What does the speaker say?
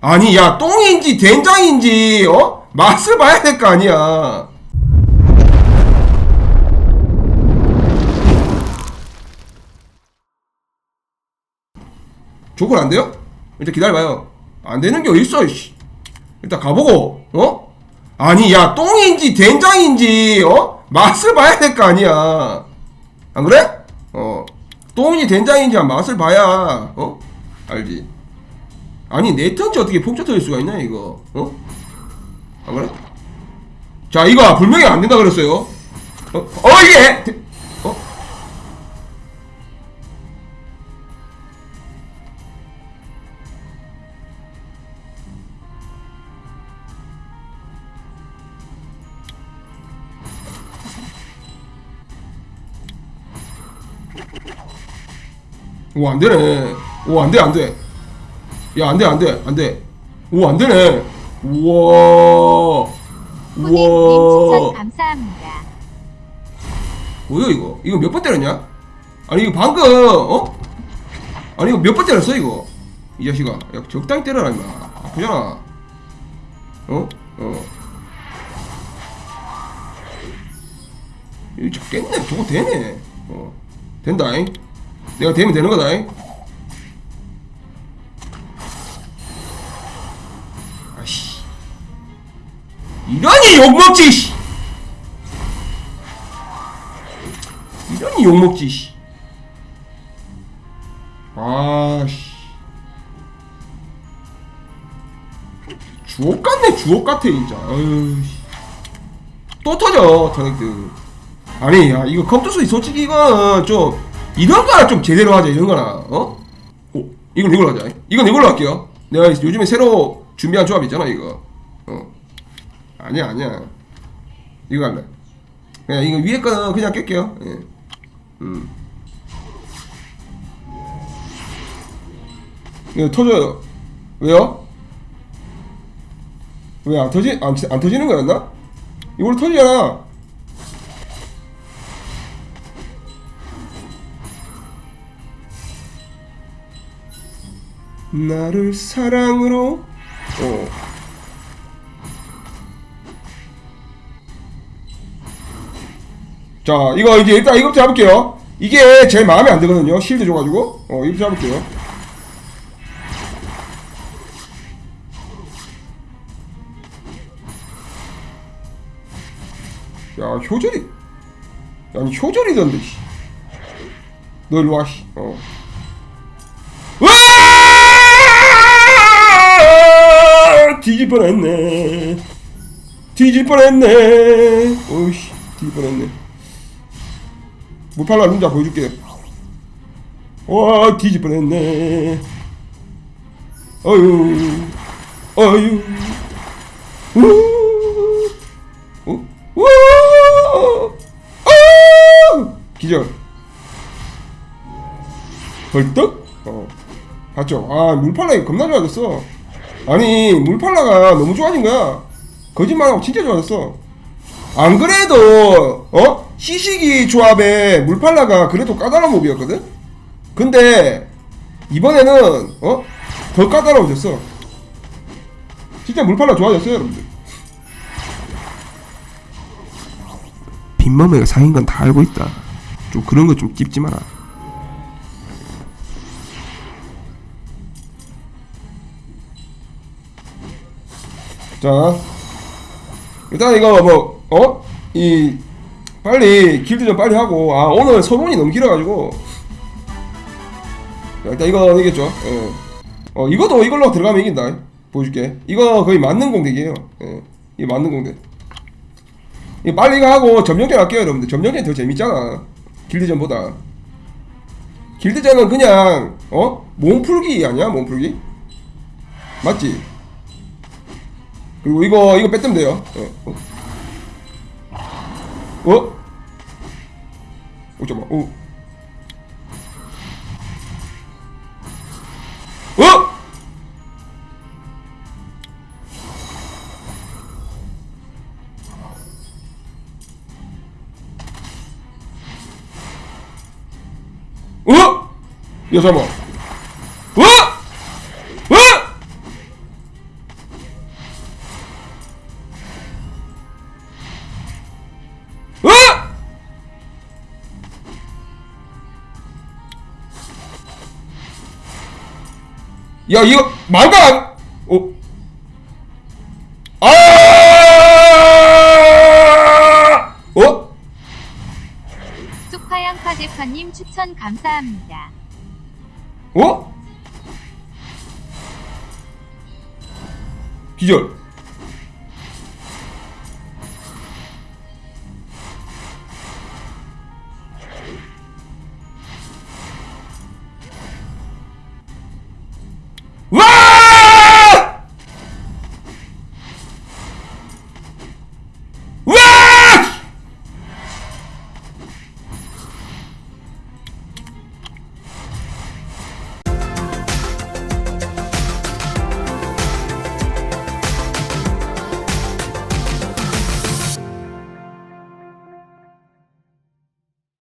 아니 야 똥인지 된장인지 어 맛을 봐야 될 거 아니야. 조건 안 돼요? 일단 기다려봐요. 안 되는 게 어딨어, 씨. 일단 가보고, 어? 아니, 야, 똥인지 된장인지, 어? 맛을 봐야 될 거 아니야. 안 그래? 어. 똥인지 된장인지 맛을 봐야, 어? 알지. 아니, 내 턴지 어떻게 폭주 터질 수가 있냐, 이거. 어? 안 그래? 자, 이거 분명히 안 된다 그랬어요. 어, 어, 이게! 대- 어? 오, 안 되네. 오, 안 돼, 안 돼. 야, 안 돼, 안 돼, 안 돼. 오, 안 되네. 우와. 우와. 감사합니다. 뭐야, 이거? 이거 몇 번 때렸냐? 아니, 이거 방금, 어? 아니, 이거 몇 번 때렸어, 이거? 이 자식아. 야, 적당히 때려라, 임마. 아프잖아. 어? 어. 이거 깼네. 저거 되네. 어. 된다잉. 내가 되면 되는 거다잉. 이러니 욕먹지, 씨. 이러니 욕먹지, 씨. 아씨. 주옥 같네, 주옥 같아, 진짜. 어휴, 씨. 또 터져, 터넥트. 아니, 야, 이거 컴투스 솔직히 이건 좀, 이런 거나 좀 제대로 하자, 이런 거나, 어? 오, 이건 이걸로 하자. 이건 이걸로 할게요. 내가 요즘에 새로 준비한 조합 있잖아, 이거. 어. 아니야, 아니야. 이거 할래. 그냥 이거 위에 거는 그냥 깰게요. 예. 음. 이거 터져요. 왜요? 왜 안 터지, 안, 안 터지는 거였나? 이걸로 터지잖아. 나를 사랑으로 어. 자 이거 이제 일단 이것부터 잡을게요 이게 제일 마음에 안 들거든요 실드 줘가지고 어 이거 잡을게요 야 효절이 아니 효절이던데 씨. 너 일로 와 씨. 어. 와! 뒤질 뻔했네. 뒤질 뻔했네. 오이씨, 뒤질 뻔했네. 무팔라 룬자 보여줄게. 와, 뻔했네. 어유, 어유! 기절. 벌떡? 어. 봤죠? 아, 물팔라가 겁나 좋아졌어. 아니, 물팔라가 너무 좋아진 거야. 거짓말하고 진짜 좋아졌어. 안 그래도, 어? 시식이 조합에 물팔라가 그래도 까다로운 몹이었거든? 근데, 이번에는, 어? 더 까다로워졌어. 진짜 물팔라 좋아졌어요, 여러분들. 빈머메가 상인 건 다 알고 있다. 좀 그런 거 좀 찝지 마라. 자, 일단 이거 뭐, 어? 이, 빨리, 길드 좀 빨리 하고, 아, 오늘 서문이 너무 길어가지고, 자, 일단 이거 이겼죠. 어. 어, 이것도 이걸로 들어가면 이긴다. 보여줄게. 이거 거의 맞는 공격이에요. 예. 이 맞는 공격. 이 빨리 이거 하고 점령전 할게요, 여러분들. 점령전이 더 재밌잖아. 길드전보다. 길드전은 그냥, 어? 몸풀기 아니야? 몸풀기? 맞지? 그리고 이거 이거 뺐으면 돼요. 예. 어? 어? 어 잠깐. 어. 어? 어? 야 잠깐. 어? 야 이거 망가 안- 어? 아! 어? 쪽파양파 대파님 추천 감사합니다. 어? 기절